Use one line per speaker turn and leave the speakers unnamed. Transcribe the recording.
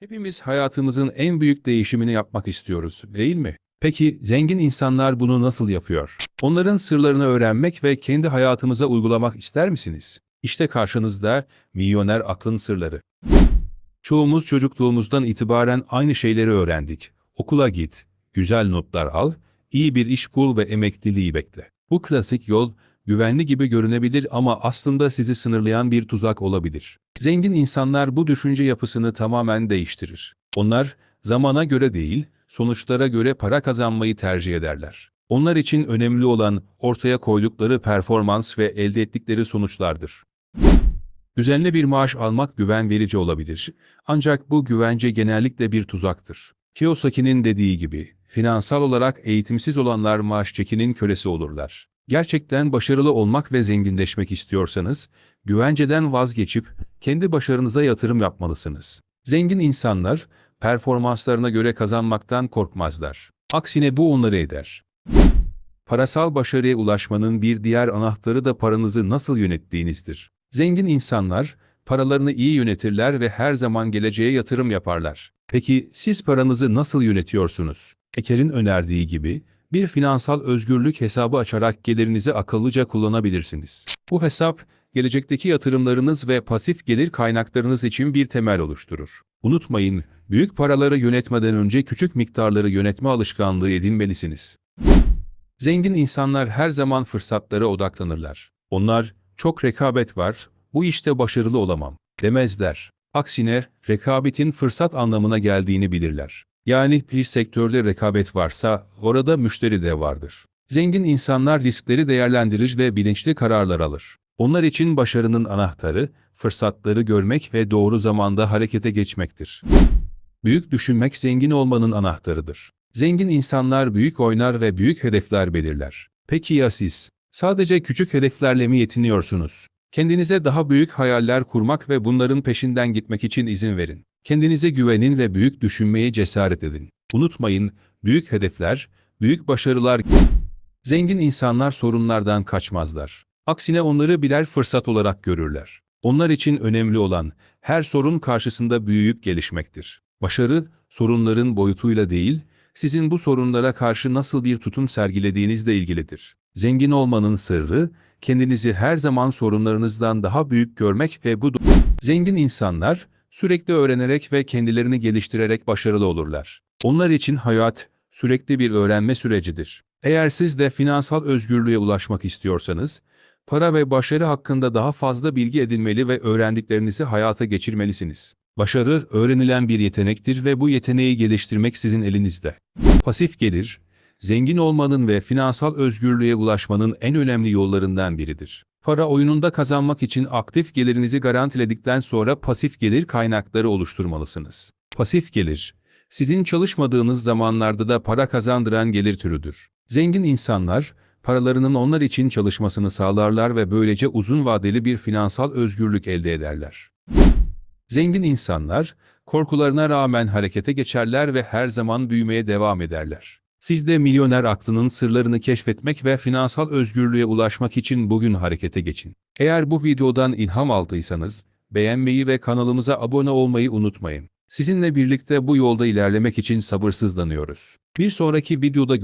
Hepimiz hayatımızın en büyük değişimini yapmak istiyoruz, değil mi? Peki zengin insanlar bunu nasıl yapıyor? Onların sırlarını öğrenmek ve kendi hayatımıza uygulamak ister misiniz? İşte karşınızda milyoner aklın sırları. Çoğumuz çocukluğumuzdan itibaren aynı şeyleri öğrendik. Okula git, güzel notlar al, iyi bir iş bul ve emekliliği bekle. Bu klasik yol güvenli gibi görünebilir ama aslında sizi sınırlayan bir tuzak olabilir. Zengin insanlar bu düşünce yapısını tamamen değiştirir. Onlar zamana göre değil, sonuçlara göre para kazanmayı tercih ederler. Onlar için önemli olan ortaya koydukları performans ve elde ettikleri sonuçlardır. Düzenli bir maaş almak güven verici olabilir. Ancak bu güvence genellikle bir tuzaktır. Kiyosaki'nin dediği gibi, finansal olarak eğitimsiz olanlar maaş çekinin kölesi olurlar. Gerçekten başarılı olmak ve zenginleşmek istiyorsanız, güvenceden vazgeçip kendi başarınıza yatırım yapmalısınız. Zengin insanlar, performanslarına göre kazanmaktan korkmazlar. Aksine bu onları eder. Parasal başarıya ulaşmanın bir diğer anahtarı da paranızı nasıl yönettiğinizdir. Zengin insanlar, paralarını iyi yönetirler ve her zaman geleceğe yatırım yaparlar. Peki siz paranızı nasıl yönetiyorsunuz? Eker'in önerdiği gibi, bir finansal özgürlük hesabı açarak gelirinizi akıllıca kullanabilirsiniz. Bu hesap, gelecekteki yatırımlarınız ve pasif gelir kaynaklarınız için bir temel oluşturur. Unutmayın, büyük paraları yönetmeden önce küçük miktarları yönetme alışkanlığı edinmelisiniz. Zengin insanlar her zaman fırsatlara odaklanırlar. Onlar, çok rekabet var, bu işte başarılı olamam, demezler. Aksine, rekabetin fırsat anlamına geldiğini bilirler. Yani bir sektörde rekabet varsa, orada müşteri de vardır. Zengin insanlar riskleri değerlendirir ve bilinçli kararlar alır. Onlar için başarının anahtarı, fırsatları görmek ve doğru zamanda harekete geçmektir. Büyük düşünmek zengin olmanın anahtarıdır. Zengin insanlar büyük oynar ve büyük hedefler belirler. Peki ya siz? Sadece küçük hedeflerle mi yetiniyorsunuz? Kendinize daha büyük hayaller kurmak ve bunların peşinden gitmek için izin verin. Kendinize güvenin ve büyük düşünmeye cesaret edin. Unutmayın, büyük hedefler, büyük başarılar... Zengin insanlar sorunlardan kaçmazlar. Aksine onları birer fırsat olarak görürler. Onlar için önemli olan, her sorun karşısında büyüyüp gelişmektir. Başarı, sorunların boyutuyla değil, sizin bu sorunlara karşı nasıl bir tutum sergilediğinizle ilgilidir. Zengin olmanın sırrı, kendinizi her zaman sorunlarınızdan daha büyük görmek ve bu... Zengin insanlar, sürekli öğrenerek ve kendilerini geliştirerek başarılı olurlar. Onlar için hayat, sürekli bir öğrenme sürecidir. Eğer siz de finansal özgürlüğe ulaşmak istiyorsanız, para ve başarı hakkında daha fazla bilgi edinmeli ve öğrendiklerinizi hayata geçirmelisiniz. Başarı, öğrenilen bir yetenektir ve bu yeteneği geliştirmek sizin elinizde. Pasif gelir, zengin olmanın ve finansal özgürlüğe ulaşmanın en önemli yollarından biridir. Para oyununda kazanmak için aktif gelirinizi garantiledikten sonra pasif gelir kaynakları oluşturmalısınız. Pasif gelir, sizin çalışmadığınız zamanlarda da para kazandıran gelir türüdür. Zengin insanlar, paralarının onlar için çalışmasını sağlarlar ve böylece uzun vadeli bir finansal özgürlük elde ederler. Zengin insanlar, korkularına rağmen harekete geçerler ve her zaman büyümeye devam ederler. Siz de milyoner aklının sırlarını keşfetmek ve finansal özgürlüğe ulaşmak için bugün harekete geçin. Eğer bu videodan ilham aldıysanız, beğenmeyi ve kanalımıza abone olmayı unutmayın. Sizinle birlikte bu yolda ilerlemek için sabırsızlanıyoruz. Bir sonraki videoda